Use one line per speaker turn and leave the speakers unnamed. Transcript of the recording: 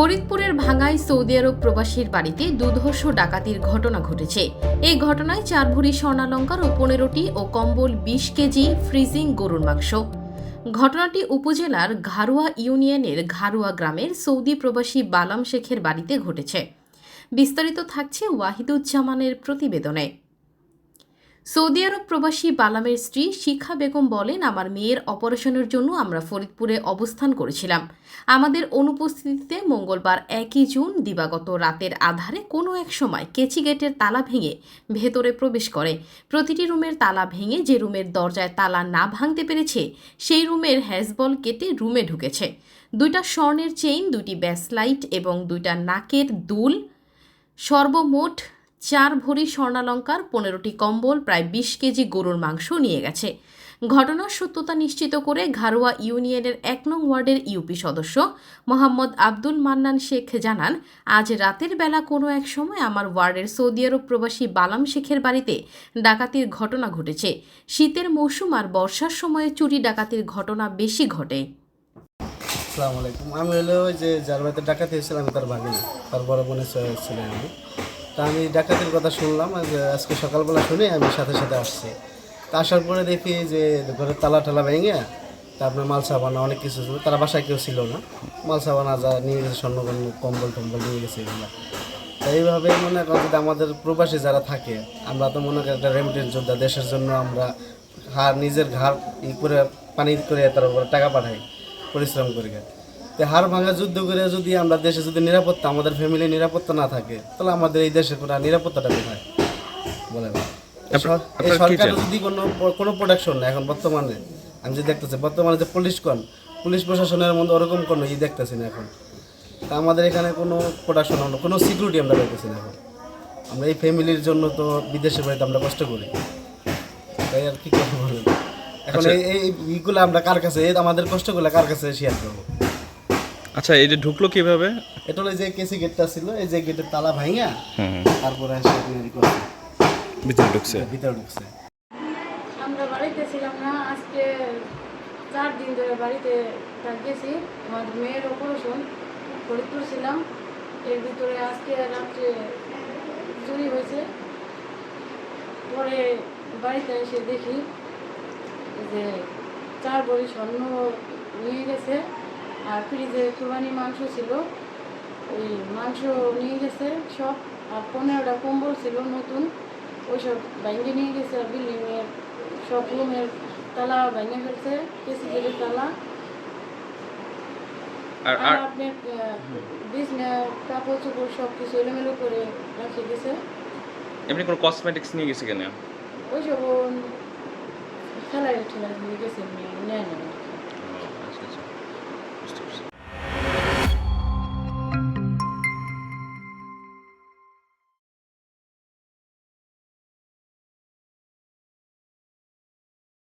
ফরিদপুরের ভাঙ্গায় সৌদি আরব প্রবাসীর বাড়িতে দুধর্ষ ডাকাতির ঘটনা ঘটেছে। এই ঘটনায় চার ভরি স্বর্ণালঙ্কার ও পনেরোটি ও কম্বল বিশ কেজি ফ্রিজিং গরুর মাংস। ঘটনাটি উপজেলার ঘারুয়া ইউনিয়নের ঘারুয়া গ্রামের সৌদি প্রবাসী বালাম শেখের বাড়িতে ঘটেছে। বিস্তারিত থাকছে ওয়াহিদুজ্জামানের প্রতিবেদনে। সৌদি আরব প্রবাসী বালামের স্ত্রী শিখা বেগম বলেন, আমার মেয়ের অপারেশনের জন্য আমরা ফরিদপুরে অবস্থান করেছিলাম। আমাদের অনুপস্থিতিতে মঙ্গলবার একই জুন দিবাগত রাতের আধারে কোনো এক সময় কেচি গেটের তালা ভেঙে ভেতরে প্রবেশ করে। প্রতিটি রুমের তালা ভেঙে যে রুমের দরজায় তালা না ভাঙতে পেরেছে, সেই রুমের হ্যাজবল কেটে রুমে ঢুকেছে। দুইটা স্বর্ণের চেইন দুটি ব্যাসলাইট এবং দুইটা নাকের দুল, সর্বমোট চার ভরি স্বর্ণালঙ্কার, পনেরোটি কম্বল, প্রায় বিশ কেজি গরুর মাংস নিয়ে গেছে। ঘটনার সত্যতা নিশ্চিত করে ঘারোয়া ইউনিয়নের এক নং ওয়ার্ডের ইউপি সদস্য মোহাম্মদ আব্দুল মান্নান শেখ জানান, আজ রাতের বেলা কোনো এক সময় আমার ওয়ার্ডের সৌদি আরব প্রবাসী বালাম শেখের বাড়িতে ডাকাতির ঘটনা ঘটেছে। শীতের মৌসুম আর বর্ষার সময়ে চুরি ডাকাতির ঘটনা বেশি ঘটে।
আমি হলো যে যার বাড়িতে ডাকাতি হয়েছিল, আমি তার ভাগিনি, তার বড় বোনের ছেলে ছিলেন আমি। তা আমি ডাকাতির কথা শুনলাম আজকে সকালবেলা শুনে আমি সাথে সাথে আসছি। তা আসার পরে দেখি যে ঘরের তালা টালা ভেঙে তা আপনার মাল সাবানা অনেক কিছু ছিল, তারা বাসায় কেউ ছিল না। মাল সাবানা যা নিয়ে গেছে স্বর্ণ কম্বল টম্বল নিয়ে গেছে এগুলো। তা এইভাবে মনে করেন যদি আমাদের প্রবাসী যারা থাকে, আমরা তো মনে করি একটা রেমিটেন্স যোদ্ধা, দেশের জন্য আমরা হার, নিজের ঘাড় ই করে, পানি করে তার উপরে টাকা পাঠাই, পরিশ্রম করি। তো হার ভাঙা যুদ্ধ করে যদি আমরা দেশে যদি নিরাপত্তা আমাদের ফ্যামিলি নিরাপত্তা না থাকে তাহলে আমাদের এই দেশে কোনো নিরাপত্তাটা কোথায়? বলেন। এই সর- যদি কোনো কোনো প্রোডাকশন না এখন বর্তমানে আমি যে দেখতেছি বর্তমানে যে পুলিশ কন পুলিশ প্রশাসনের মধ্যে ওরকম কোনো ই দেখতেছি না এখন। তা আমাদের এখানে কোনো প্রোডাকশন আমরা কোনো সিকিউরিটি আমরা পাইতেছি না এখন। আমরা এই ফ্যামিলির জন্য তো বিদেশে বাড়িতে আমরা কষ্ট করি। তাই আর কি করব বলেন এখন এই এই ইগুলো আমরা কার কাছে এই আমাদের কষ্টগুলো কার কাছে শেয়ার করব?
আচ্ছা এই যে ঢুকলো কীভাবে?
এটা হলো যে কেসি গেটটা ছিল এই যে গেটের তালা ভাঙা
হুম
তারপরে এসে করছে,
ভিতরে ঢুকছে?
ভিতরে ঢুকছে।
আমরা বাড়িতে ছিলাম না আজকে চার দিন ধরে বাড়িতে গেছি আমার মেয়ের অপারেশন ফরিদপুর ছিলাম। এর ভিতরে আজকে রাত্রে চুরি হয়েছে। পরে বাড়িতে এসে দেখি যে চার বড়ি স্বর্ণ নিয়ে গেছে। আর ফ্রিজে কুরবানি মাংস ছিল ওই মাংস নিয়ে গেছে সব আর পনেরোটা কম্বল ছিল নতুন ওইসব ব্যাঙ্গে নিয়ে গেছে আর বিল্ডিংয়ের সব রুমের তালা ভেঙে ফেলছে কেসি গেটের তালা।
আর
আর
আর
আপনার বিছনা কাপড় চোপড় সব কিছু এলোমেলো করে রাখে গেছে।
এমনি কোনো কসমেটিক্স নিয়ে গেছে কেন?
ওইসব খেলায় ঠেলায় নিয়ে গেছে নেয় না।